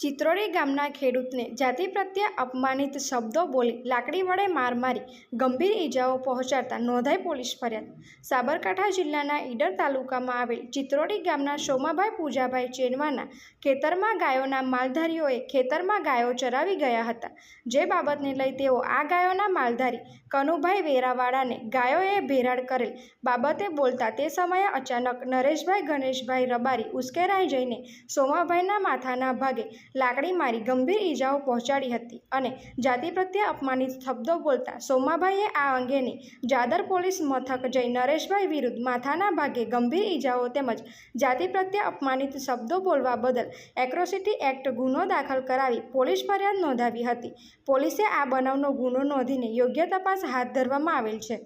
ચિત્રોડી ગામના ખેડૂતને જાતિ પ્રત્યે અપમાનિત શબ્દો બોલી લાકડી વડે માર મારી ગંભીર ઈજાઓ પહોંચાડતા નોંધાઈ પોલીસ ફરિયાદ. સાબરકાંઠા જિલ્લાના ઈડર તાલુકામાં આવેલ ચિત્રોડી ગામના સોમાભાઈ પૂજાભાઈ ચેનવાના ખેતરમાં ગાયોના માલધારીઓએ ખેતરમાં ગાયો ચરાવી ગયા હતા. જે બાબતને લઈ તેઓ આ ગાયોના માલધારી કનુભાઈ વેરાવાળાને ગાયોએ ભેરાડ કરેલ બાબતે બોલતા તે સમયે અચાનક નરેશભાઈ, ગણેશભાઈ રબારી ઉશ્કેરાઈ જઈને સોમાભાઈના માથાના ભાગે લાકડી મારી ગંભીર ઈજાઓ પહોંચાડી હતી અને જાતિ પ્રત્યે અપમાનિત શબ્દો બોલતા સોમાભાઈએ આ અંગેની જાદર પોલીસ મથક જઈ નરેશભાઈ વિરુદ્ધ માથાના ભાગે ગંભીર ઈજાઓ તેમજ જાતિ પ્રત્યે અપમાનિત શબ્દો બોલવા બદલ એક્રોસિટી એક્ટ ગુનો દાખલ કરાવી પોલીસ ફરિયાદ નોંધાવી હતી. પોલીસે આ બનાવનો ગુનો નોંધીને યોગ્ય તપાસ હાથ ધરવામાં આવેલ છે.